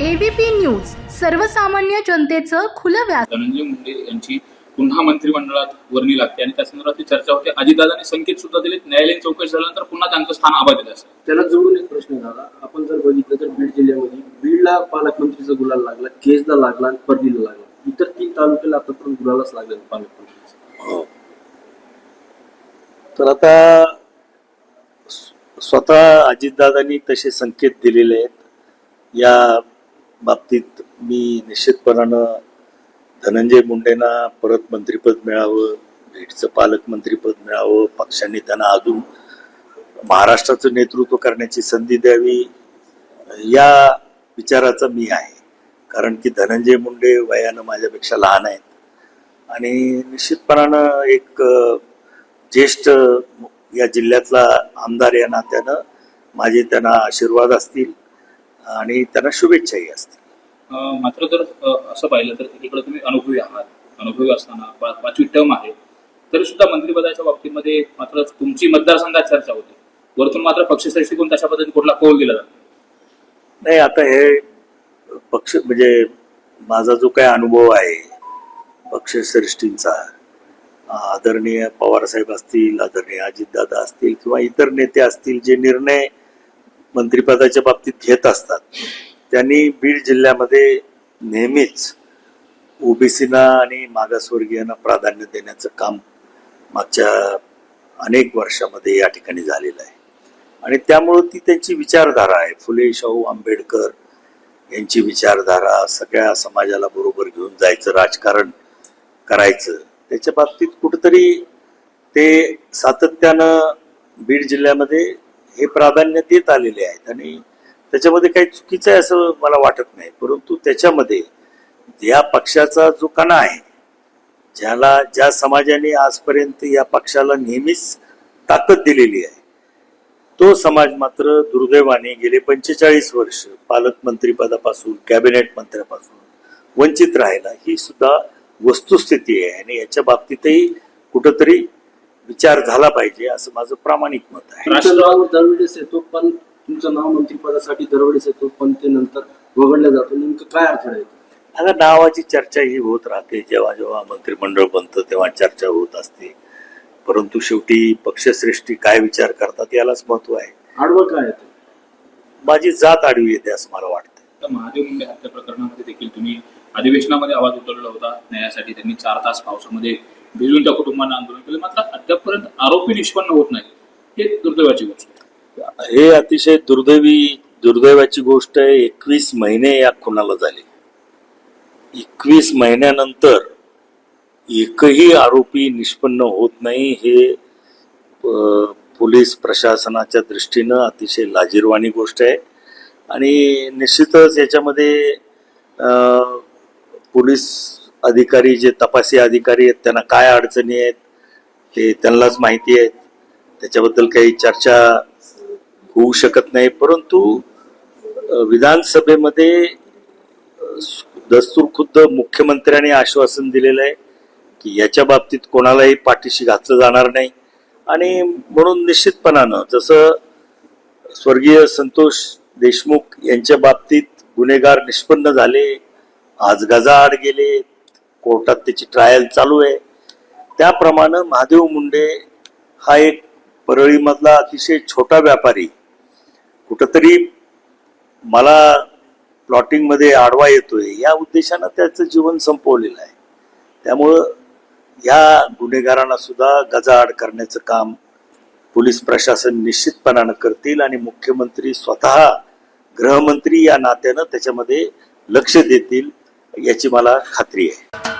ABP news सर्वसामान्य जनतेचं खुलं व्यास धनंजय मुंडे यांची पुन्हा मंत्रिमंडळात वर्णी लागते. आणि त्या संदर्भात चर्चा होते. अजितदादांनी संकेत सुद्धा दिले न्यायालयीन चौकशी झाल्यानंतर पुन्हा त्यांचं स्थान आबादित असेल त्याला जोडून एक प्रश्न झाला. आपण जर बघितलं तर बीड जिल्ह्यामध्ये बीडला पालकमंत्रीचा गुलाल लागला केजला लागला आणि परलीला लागला. इतर तीन तालुक्याला आतापर्यंत गुलालच लागला पालकमंत्रीचा. तर आता स्व- स्वतः अजितदादांनी तसे संकेत दिलेले आहेत. या बाबतीत मी निश्चितपणानं धनंजय मुंडेंना परत मंत्रिपद मिळावं बीडचं पालकमंत्रीपद मिळावं पक्षांनी त्यांना अजून महाराष्ट्राचं नेतृत्व करण्याची संधी द्यावी या विचाराचा मी आहे. कारण की धनंजय मुंडे वयानं माझ्यापेक्षा लहान आहेत. आणि निश्चितपणानं एक ज्येष्ठ या जिल्ह्यातला आमदार या नात्यानं माझे त्यांना आशीर्वाद असतील. आणि त्यांना शुभेच्छाही असतील. मात्र जर असं पाहिलं तर एकीकडे तुम्ही अनुभवी आहात. अनुभवी असताना पाचवी टर्म आहे. तरी सुद्धा मंत्रिपदाच्या बाबतीमध्ये मात्र तुमची मतदारसंघात चर्चा होते. वरतून मात्र पक्षश्रेष्ठीकडून तशा पद्धतीने कुठला कौल दिला जातो? नाही आता हे पक्ष म्हणजे माझा जो काही अनुभव आहे पक्षश्रेष्ठींचा आदरणीय पवारसाहेब असतील आदरणीय अजितदादा असतील किंवा इतर नेते असतील जे निर्णय मंत्रिपदाच्या बाबतीत घेत असतात. त्यांनी बीड जिल्ह्यामध्ये नेहमीच ओबीसीना आणि मागासवर्गीयांना प्राधान्य देण्याचं काम मागच्या अनेक वर्षामध्ये या ठिकाणी झालेलं आहे. आणि त्यामुळं ती त्यांची विचारधारा आहे. फुले शाहू आंबेडकर यांची विचारधारा सगळ्या समाजाला बरोबर घेऊन जायचं राजकारण करायचं त्याच्या बाबतीत कुठंतरी ते सातत्यानं बीड जिल्ह्यामध्ये हे प्राधान्य देत आलेले आहेत आणि त्याच्यामध्ये काही चुकीचं आहे असं मला वाटत नाही. परंतु त्याच्यामध्ये या पक्षाचा जो कणा आहे ज्याला ज्या समाजाने आजपर्यंत या पक्षाला नेहमीच ताकद दिलेली आहे तो समाज मात्र दुर्दैवाने गेले पंचेचाळीस वर्ष पालकमंत्रीपदापासून कॅबिनेट मंत्र्यापासून वंचित राहिला ही सुद्धा वस्तुस्थिती आहे. आणि याच्या बाबतीतही कुठंतरी विचार झाला पाहिजे असं माझं प्रामाणिक मत आहे. तुमचं नाव दरवेळेस येतो पण तुमचं नाव मंत्रिपदासाठी दरवेळेस येतो पण ते नंतर वगळलं जातो. नेमकं काय अर्थ आहे आता नावाची चर्चा ही होत राहते. जेव्हा जेव्हा मंत्रिमंडळ बनतं तेव्हा चर्चा होत असते. परंतु शेवटी पक्षश्रेष्ठी काय विचार करतात यालाच महत्त्व आहे. आडवं काय आहे ते? माझी जात आडवी येते असं मला वाटतं. तर महादेव मुंडे हत्या प्रकरणामध्ये देखील तुम्ही अधिवेशनामध्ये आवाज उठवलेला होता. न्यायासाठी त्यांनी चार तास पावसामध्ये भिजून त्या कुटुंबांना आंदोलन केलं. मात्र त्यापर्यंत आरोपी निष्पन्न होत नाही. हे दुर्दैवाची गोष्ट आहे. हे अतिशय दुर्दैवी दुर्दैवाची गोष्ट आहे. एकवीस महिने या खुनाला झाले. एकवीस महिन्यानंतर एकही आरोपी निष्पन्न होत नाही हे पोलीस प्रशासनाच्या दृष्टीनं अतिशय लाजीरवाणी गोष्ट आहे. आणि निश्चितच याच्यामध्ये पोलीस अधिकारी जे तपासी अधिकारी आहेत त्यांना काय अडचणी आहेत ते त्यांनाच माहिती आहेत. त्याच्याबद्दल काही चर्चा होऊ शकत नाही. परंतु विधानसभेमध्ये दस्तूर खुद्द मुख्यमंत्र्यांनी आश्वासन दिलेलं आहे की याच्या बाबतीत कोणालाही पाठीशी घातलं जाणार नाही. आणि म्हणून निश्चितपणानं जसं स्वर्गीय संतोष देशमुख यांच्या बाबतीत गुन्हेगार निष्पन्न झाले आज गजाआड गेले कोर्टात त्याची ट्रायल चालू आहे. त्याप्रमाणे महादेव मुंडे हा एक परळीमधला अतिशय छोटा व्यापारी. कुठंतरी मला प्लॉटिंगमध्ये आडवा येतोय. या उद्देशानं त्याचं जीवन संपवलेलं आहे. त्यामुळं या गुन्हेगारांना सुद्धा गजाआड करण्याचं काम पोलीस प्रशासन निश्चितपणानं करतील आणि मुख्यमंत्री स्वतः गृहमंत्री या नात्यानं त्याच्यामध्ये लक्ष देतील याची मला खात्री आहे.